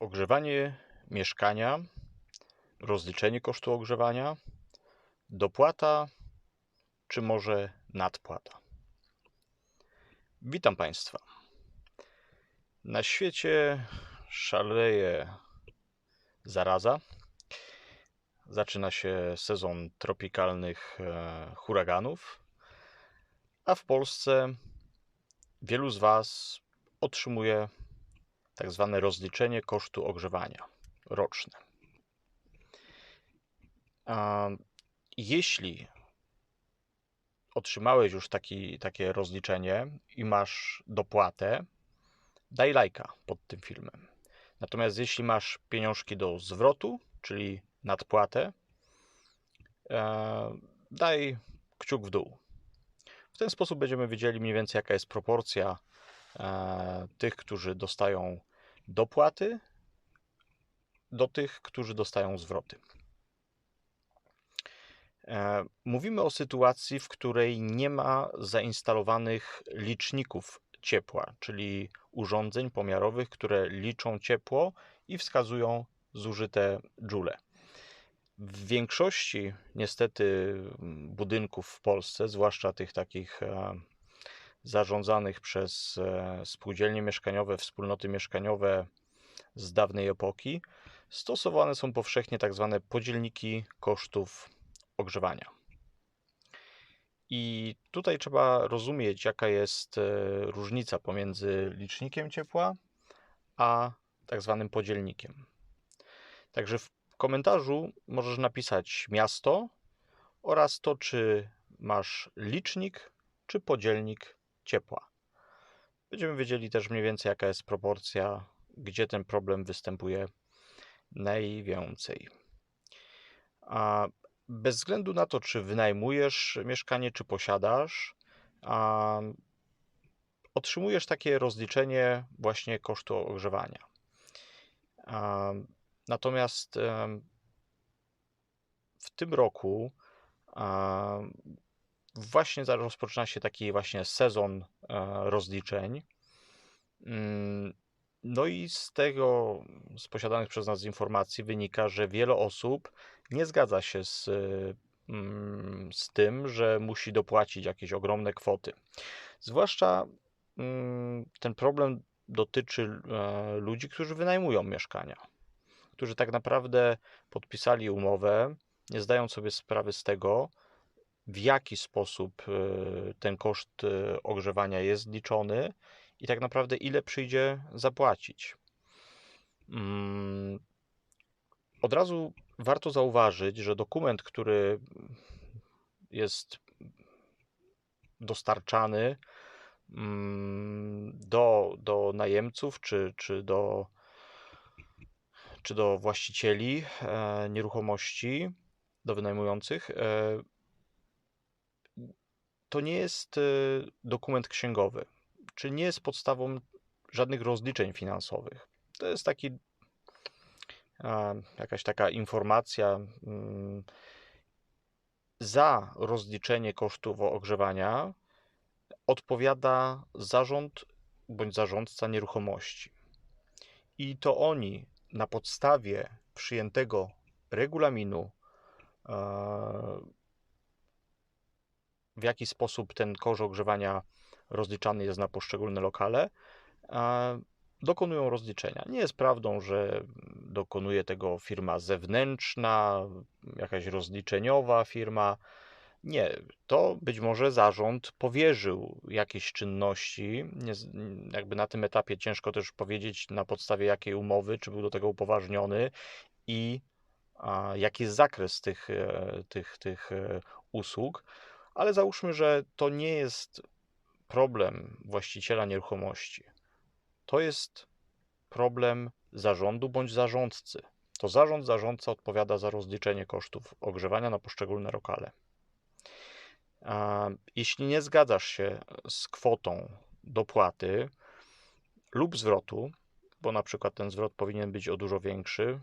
Ogrzewanie mieszkania, rozliczenie kosztu ogrzewania, dopłata czy może nadpłata. Witam Państwa. Na świecie szaleje zaraza. Zaczyna się sezon tropikalnych e, huraganów, a w Polsce wielu z Was otrzymuje tak zwane rozliczenie kosztu ogrzewania roczne. Jeśli otrzymałeś już taki, takie rozliczenie i masz dopłatę, daj lajka pod tym filmem. Natomiast jeśli masz pieniążki do zwrotu, czyli nadpłatę, e, daj kciuk w dół. W ten sposób będziemy wiedzieli mniej więcej, jaka jest proporcja e, tych, którzy dostają dopłaty, do tych, którzy dostają zwroty. E, mówimy o sytuacji, w której nie ma zainstalowanych liczników ciepła, czyli urządzeń pomiarowych, które liczą ciepło i wskazują zużyte joule. W większości niestety budynków w Polsce, zwłaszcza tych takich e, zarządzanych przez e, spółdzielnie mieszkaniowe, wspólnoty mieszkaniowe z dawnej epoki, stosowane są powszechnie tak zwane podzielniki kosztów ogrzewania. I tutaj trzeba rozumieć, jaka jest e, różnica pomiędzy licznikiem ciepła a tak zwanym podzielnikiem. Także w komentarzu możesz napisać miasto oraz to, czy masz licznik czy podzielnik ciepła. Będziemy wiedzieli też mniej więcej, jaka jest proporcja, gdzie ten problem występuje najwięcej. A bez względu na to, czy wynajmujesz mieszkanie, czy posiadasz, a, otrzymujesz takie rozliczenie właśnie kosztu ogrzewania. A, natomiast w tym roku właśnie rozpoczyna się taki właśnie sezon e, rozliczeń. Mm, no i z tego, z posiadanych przez nas informacji wynika, że wiele osób nie zgadza się z, mm, z tym, że musi dopłacić jakieś ogromne kwoty. Zwłaszcza mm, ten problem dotyczy e, ludzi, którzy wynajmują mieszkania, którzy tak naprawdę podpisali umowę, nie zdają sobie sprawy z tego, w jaki sposób e, ten koszt e, ogrzewania jest liczony i tak naprawdę ile przyjdzie zapłacić. Mm, od razu warto zauważyć, że dokument, który jest dostarczany mm, do, do najemców czy, czy, do, czy do właścicieli e, nieruchomości, do wynajmujących, to nie jest dokument księgowy czy nie jest podstawą żadnych rozliczeń finansowych. To jest taki jakaś taka informacja mm, za rozliczenie kosztów ogrzewania odpowiada zarząd bądź zarządca nieruchomości. I to oni na podstawie przyjętego regulaminu, w jaki sposób ten koszt ogrzewania rozliczany jest na poszczególne lokale, dokonują rozliczenia. Nie jest prawdą, że dokonuje tego firma zewnętrzna, jakaś rozliczeniowa firma. Nie, to być może zarząd powierzył jakieś czynności. Nie, jakby na tym etapie ciężko też powiedzieć na podstawie jakiej umowy, czy był do tego upoważniony i a, jaki jest zakres tych, e, tych, tych e, usług. Ale załóżmy, że to nie jest problem właściciela nieruchomości. To jest problem zarządu bądź zarządcy. To zarząd, zarządca odpowiada za rozliczenie kosztów ogrzewania na poszczególne lokale. Jeśli nie zgadzasz się z kwotą dopłaty lub zwrotu, bo na przykład ten zwrot powinien być o dużo większy,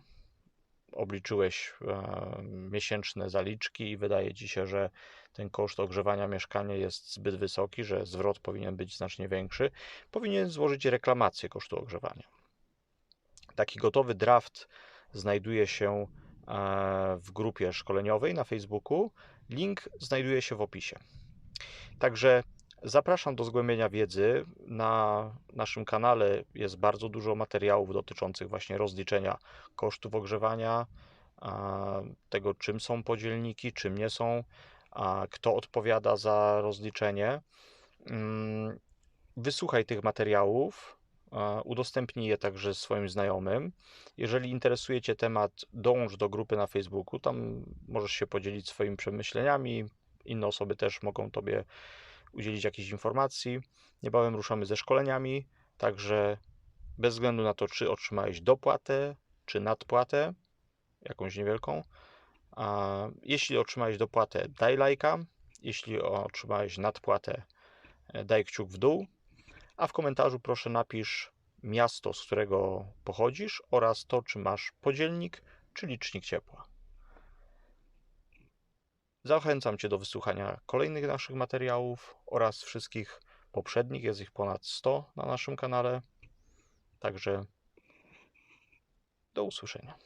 obliczyłeś e, miesięczne zaliczki i wydaje ci się, że ten koszt ogrzewania mieszkania jest zbyt wysoki, że zwrot powinien być znacznie większy, powinien złożyć reklamację kosztu ogrzewania. Taki gotowy draft znajduje się e, w grupie szkoleniowej na Facebooku. Link znajduje się w opisie. Także zapraszam do zgłębienia wiedzy. Na naszym kanale jest bardzo dużo materiałów dotyczących właśnie rozliczenia kosztów ogrzewania, tego czym są podzielniki, czym nie są, kto odpowiada za rozliczenie. Mm, wysłuchaj tych materiałów, udostępnij je także swoim znajomym. Jeżeli interesuje Cię temat, dołącz do grupy na Facebooku, tam możesz się podzielić swoimi przemyśleniami, inne osoby też mogą Tobie udzielić jakichś informacji. Niebawem ruszamy ze szkoleniami, także bez względu na to, czy otrzymałeś dopłatę, czy nadpłatę, jakąś niewielką. Jeśli otrzymałeś dopłatę, daj lajka. Jeśli otrzymałeś nadpłatę, daj kciuk w dół. A w komentarzu proszę napisz miasto, z którego pochodzisz oraz to, czy masz podzielnik czy licznik ciepła. Zachęcam Cię do wysłuchania kolejnych naszych materiałów oraz wszystkich poprzednich. Jest ich ponad 100 na naszym kanale. Także do usłyszenia.